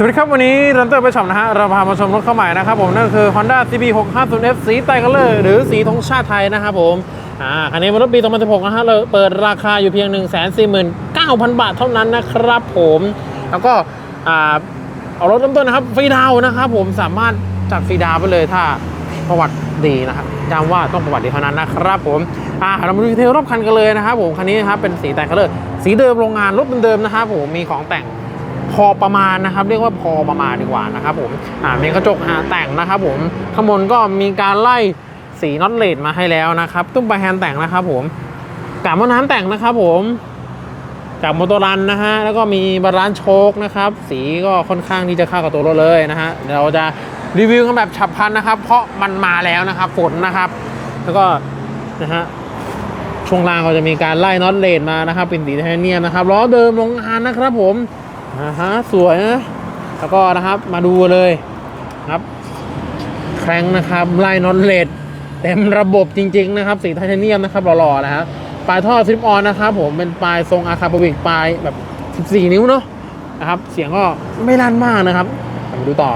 สวัสดีครับ วันนี้รันเตอร์ไปช็อปนะฮะ เราพามาชมรถเข้าใหม่นะครับผมนั่นคือ Honda CB 650F สีไตรคัลเลอร์หรือสีธงชาติไทยนะครับผมอ่าคันนี้เป็นรถปี2016นะฮะเราเปิดราคาอยู่เพียง 149,000 บาทเท่านั้นนะครับผมแล้วก็อ่าเอารถเริ่มต้นนะครับฟรีดาวนะครับผมสามารถจัดฟรีดาวไปเลยถ้าประวัติดีนะครับย้ำว่าต้องประวัติดีเท่านั้นนะครับผมอ่าเรามาดูดีเทลรอบคันกันเลยนะครับผมคันนี้นะครับเป็นสีไตรคัลเลอร์สีเดิมโรงงานรถเดิมๆนะครับผมมีของแต่ง อประมาณนะครับ เรียกว่าพอประมาณดีกว่านะครับผมอ่ามีกระจกหาแต่งนะครับผมข้างบนก็มีการไล่สีน็อตเลดมาให้แล้วนะครับตุ้มปแฮนแต่งนะครับผมกาบมอน้ำแต่งนะครับผมจากมอเตอร์รันนะฮะ แล้วก็มีบาลานโชคนะครับ สีก็ค่อนข้างที่จะเข้ากับตัวรถเลยนะฮะ เดี๋ยวเราจะรีวิวกันแบบฉับพลันนะครับ เพราะมันมาแล้วนะครับฝนนะครับ แล้วก็นะฮะ ช่วงล่างก็จะมีการไล่น็อตเลนมานะครับ เป็นสีไทเทเนียมนะครับ ล้อเดิมโรงงานนะครับผม นะฮะสวยนะแล้วก็นะครับมาดูเลยครับแครงนะครับไล่น็อตเลดเต็มระบบจริง ๆ นะครับ สีไทเทเนียมนะครับหล่อๆนะครับปลายท่อซิปออนนะครับผมเป็นปลายทรงอาคาปวิกปลายแบบ 14 นิ้วเนาะนะครับเสียงก็ไม่ลั่นมากนะครับมาดูต่อ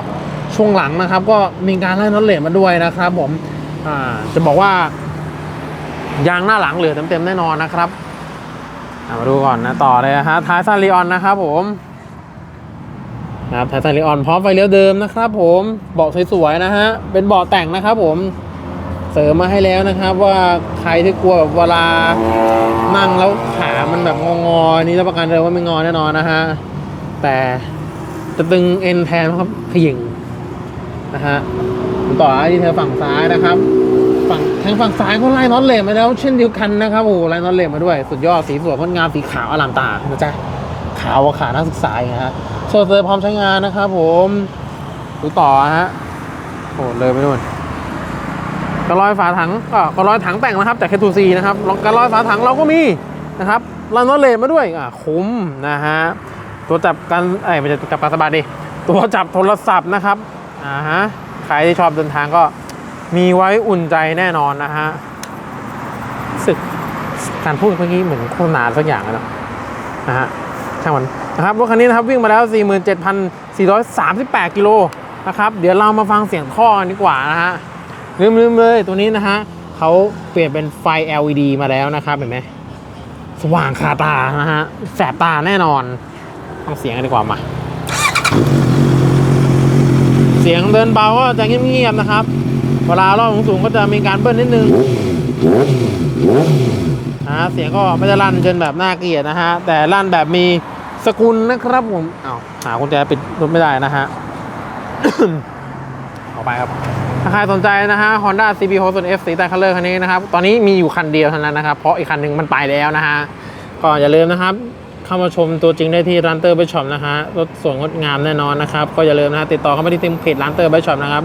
ช่วงหลังนะครับ ก็มีการไล่น็อตเลดมาด้วยนะครับ ผมอ่าจะบอกว่ายางหน้าหลังเหลือเต็มๆแน่นอนนะครับมาดูก่อนนะต่อเลยนะฮะท้ายซาริออนนะครับผม นะครับท้ายซาริออนพร้อมไฟเลี้ยวเดิมนะครับ ผมเบาะสวยๆนะฮะเป็นเบาะแต่งนะครับ ผมเสริมมาให้แล้วนะครับ ว่าใครที่กลัวแบบเวลานั่งแล้วขามันแบบงอๆนี่รับประกันเลยว่าไม่งอแน่นอนนะฮะแต่จะตึงเอ็นแทนครับขยิงนะฮะต่อที่เธอฝั่งซ้ายนะครับ ฝั่งทางฝั่งซ้ายก็ไล่น็อตเล็กมาแล้ว เช่นเดียวกันนะครับโอ้ไล่น็อตเล็กมาด้วย สุดยอดสีสวยงดงามสีขาวอลามตานะจ๊ะ ขาวกว่าขานักศึกษาอย่างเงี้ยฮะโซเซอร์พร้อมใช้งานนะครับผมดูต่อฮะโอ้เลยไปนู่นกระลอยฝาถังก็กระลอยถังแต่งนะครับจาก K2C นะครับกระลอยฝาถังเราก็มีนะครับไล่น็อตเลมาด้วยอะคุ้มนะฮะตัวจับกันเอ้ไม่ใช่ตัวจับกาสบัดดิตัวจับโทรศัพท์นะครับอ่าฮะใครที่ชอบเดินทางก็มีไว้อุ่นใจแน่นอนนะฮะสึกการพูดเมื่อกี้เหมือนโฆษณาสักอย่างนะนะฮะ ช่างมันนะครับรถคันนี้นะครับวิ่งมาแล้ว 47,438 กิโลนะครับเดี๋ยวเรามาฟังเสียงท่อดีกว่านะฮะลืมลืมเลยตัวนี้นะฮะเขาเปลี่ยนเป็นไฟ LED มาแล้วนะครับเห็นไหมสว่างคาตานะฮะแสบตาแน่นอนฟังเสียงกันดีกว่ามา เสียงเดินเบาก็จะเงียบๆนะครับ เวลารอบสูงๆก็จะมีการเบิ้ลนิดนึง นะเสียงก็ไม่ได้ลั่นจนแบบน่าเกลียดนะฮะ แต่ลั่นแบบมีสกุลนะครับผมเอ้าหากุญแจปิดรถไม่ได้นะฮะต่อไปครับ ถ้าใครสนใจนะฮะ Honda CB 6 F สีแต่คัลเลอร์คันนี้นะครับ ตอนนี้มีอยู่คันเดียวเท่านั้นนะครับ เพราะอีกคันหนึ่งมันไปแล้วนะฮะ ก็อย่าลืมนะครับเข้ามาชมตัวจริงได้ที่ร้านเตอร์ไบช็อปนะฮะ รถสวยงดงามแน่นอนนะครับ ก็อย่าลืมนะติดต่อเข้ามาที่เพจร้านเตอร์ไบช็อปนะครับ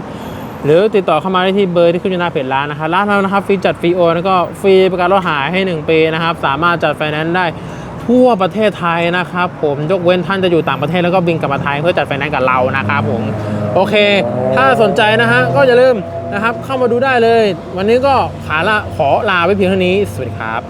หรือติดต่อเข้ามาได้ที่เบอร์ที่ขึ้นอยู่หน้าเพจร้านนะครับร้านเรานะครับฟรีจัดฟรีโอนแล้วก็ฟรีประกันรถหายให้ 1 ปีนะครับ สามารถจัดไฟแนนซ์ได้ทั่วประเทศไทยนะครับผมยกเว้นท่านจะอยู่ต่างประเทศแล้วก็บินกลับมาไทยเพื่อจัดไฟแนนซ์กับเรานะครับผมโอเค ถ้าสนใจนะฮะก็อย่าลืมนะครับเข้ามาดูได้เลย วันนี้ก็ขาละขอลาไว้เพียงเท่านี้ สวัสดีครับ